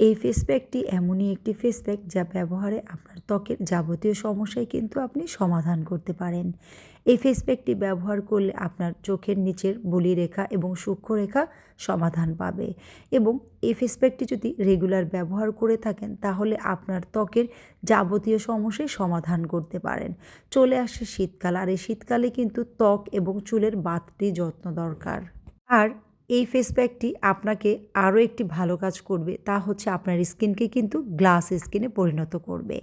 এই ফেস প্যাকটি এমনই একটি ফেস প্যাক যা ব্যবহারে আপনার ত্বকের যাবতীয় সমস্যায় কিন্তু আপনি সমাধান করতে পারেন। এই ফেস প্যাকটি ব্যবহার করলে আপনার চোখের নিচের বলিরেখা এবং সূক্ষ্ম রেখা সমাধান পাবে এবং এই ফেস প্যাকটি যদি রেগুলার ব্যবহার করে থাকেন তাহলে আপনার ত্বকের যাবতীয় সমস্যায় সমাধান করতে পারেন। চলে আসে শীতকাল, আর এই শীতকালে কিন্তু ত্বক এবং চুলের বাতটি যত্ন দরকার। আর এই ফেস প্যাকটি আপনাকে আরও একটি ভালো কাজ করবে। তা হচ্ছে আপনার স্কিনকে কিন্তু গ্লাস স্কিনে পরিণত করবে।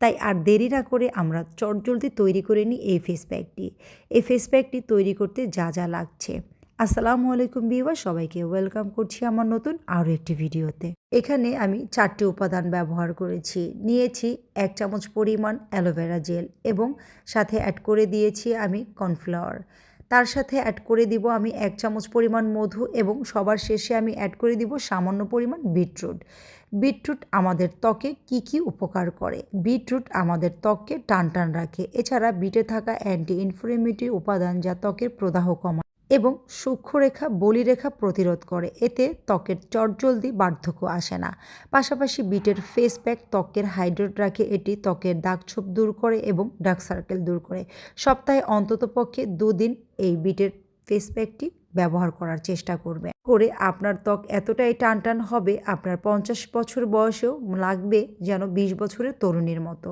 তাই আর দেরি না করে আমরা চটজলদি তৈরি করে নিই এই ফেস প্যাকটি এই ফেস প্যাকটি তৈরি করতে যা যা লাগছে। আসসালামু আলাইকুম বিওয়া সবাইকে ওয়েলকাম করছি আমার নতুন আরও একটি ভিডিওতে। এখানে আমি চারটি উপাদান ব্যবহার করেছি। নিয়েছি এক চামচ পরিমাণ অ্যালোভেরা জেল এবং সাথে অ্যাড করে দিয়েছি আমি কর্নফ্লাওয়ার। তার সাথে অ্যাড করে দিব আমি এক চামচ পরিমাণ মধু এবং সবার শেষে আমি অ্যাড করে দিব সামান্য পরিমাণ বিটরুট বিটরুট আমাদের ত্বকে কি কি উপকার করে? বিটরুট আমাদের ত্বককে টান টান রাখে। এছাড়া বিটে থাকা অ্যান্টি ইনফ্লেমেটরি উপাদান যা ত্বকের প্রদাহ কমায়। এবং সূক্ষ্মরেখা বলিরেখা প্রতিরোধ করে। এতে ত্বকের চটজলদি বার্ধক্য আসে না। পাশাপাশি বিটের ফেস প্যাক ত্বকের হাইড্রেট রাখে। এটি ত্বকের দাগছোপ দূর করে এবং ডার্ক সার্কেল দূর করে। সপ্তাহে অন্ততপক্ষে দুদিন এই বিটের ফেস প্যাকটি ব্যবহার করার চেষ্টা করবে। করে আপনার ত্বক এতটাই টান টান হবে, আপনার পঞ্চাশ বছর বয়সেও লাগবে যেন বিশ বছরের তরুণীর মতো।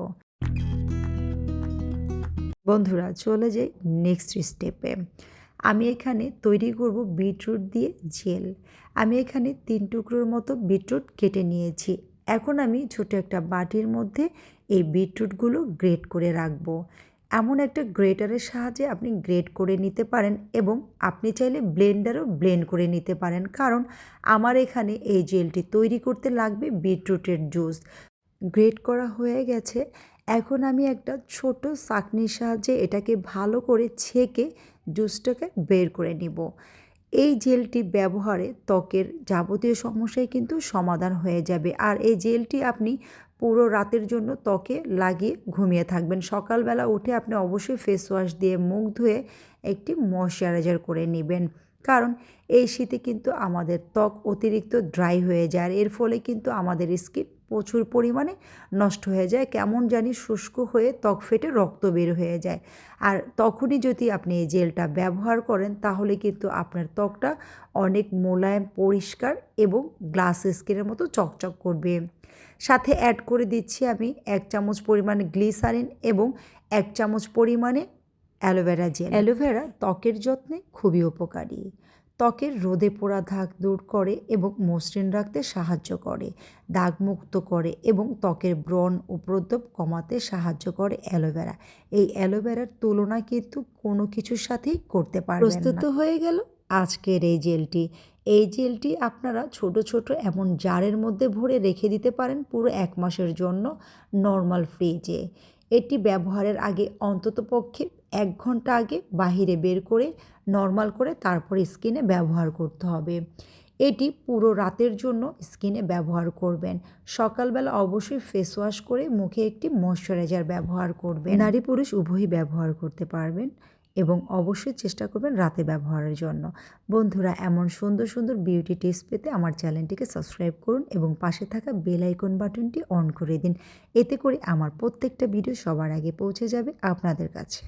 বন্ধুরা, চলে যাই নেক্সট স্টেপে আমি এখানে তৈরি করব বিটরুট দিয়ে জেল আমি এখানে তিন টুকরোর মতো বিটরুট কেটে নিয়েছি। এখন আমি ছোট একটা বাটির মধ্যে এই বিটরুটগুলো গ্রেট করে রাখব। এমন একটা গ্রেটারের সাহায্যে আপনি গ্রেট করে নিতে পারেন এবং আপনি চাইলে ব্লেন্ডারও ব্লেন্ড করে নিতে পারেন। কারণ আমার এখানে এই জেলটি তৈরি করতে লাগবে বিটরুটের জুস। গ্রেট করা হয়ে গেছে। এখন আমি একটা ছোট চাকনির সাহায্যে এটাকে ভালো করে ছেঁকে জুসটাকে বের করে নিব। এই জেলটি ব্যবহারে ত্বকের যাবতীয় সমস্যায় কিন্তু সমাধান হয়ে যাবে। আর এই জেলটি আপনি পুরো রাতের জন্য ত্বকে লাগিয়ে ঘুমিয়ে থাকবেন। সকালবেলা উঠে আপনি অবশ্যই ফেস ওয়াশ দিয়ে মুখ ধুয়ে একটি ময়শ্চারাইজার করে নেবেন। কারণ এই শীতে কিন্তু আমাদের ত্বক অতিরিক্ত ড্রাই হয়ে যায়। এর ফলে কিন্তু আমাদের স্কিন প্রচুর পরিমাণে নষ্ট হয়ে যায়। কেমন জানি শুষ্ক হয়ে ত্বক ফেটে রক্ত বের হয়ে যায়। আর তখনই যদি আপনি এই জেলটা ব্যবহার করেন, তাহলে কিন্তু আপনার ত্বকটা অনেক মোলায়েম, পরিষ্কার এবং গ্লাস স্কিনের মতো চকচক করবে। সাথে অ্যাড করে দিচ্ছি আমি এক চামচ পরিমাণে গ্লিসারিন এবং এক চামচ পরিমাণে অ্যালোভেরা জেল অ্যালোভেরা ত্বকের যত্নে খুবই উপকারী। ত্বকের রোদে পোড়া দাগ দূর করে এবং মসৃণ রাখতে সাহায্য করে দাগ মুক্ত করে এবং ত্বকের ব্রণ ও উপদ্রব কমাতে সাহায্য করে অ্যালোভেরা। এই অ্যালোভেরার তুলনা কিন্তু কোনো কিছুর সাথেই করতে পারবেন প্রস্তুত হয়ে গেল? আজকের এই জেলটি এই জেলটি আপনারা ছোট ছোট এমন জারের মধ্যে ভরে রেখে দিতে পারেন পুরো এক মাসের জন্য নর্মাল ফ্রিজে। এটি ব্যবহারের আগে অন্ততপক্ষে এক ঘণ্টা আগে বাহিরে বের করে নর্মাল করে তারপর স্কিনে ব্যবহার করতে হবে। এটি পুরো রাতের জন্য স্কিনে ব্যবহার করবেন। সকালবেলা অবশ্যই ফেস ওয়াশ করে মুখে একটি ময়শ্চারাইজার ব্যবহার করবেন। নারী পুরুষ উভয়ই ব্যবহার করতে পারবেন এবং অবশ্যই চেষ্টা করবেন রাতে ব্যবহারের জন্য। বন্ধুরা, এমন সুন্দর সুন্দর বিউটি টিপস পেতে আমার চ্যানেলটিকে সাবস্ক্রাইব করুন এবং পাশে থাকা বেল আইকন বাটনটি অন করে দিন। এতে করে আমার প্রত্যেকটা ভিডিও সবার আগে পৌঁছে যাবে আপনাদের কাছে।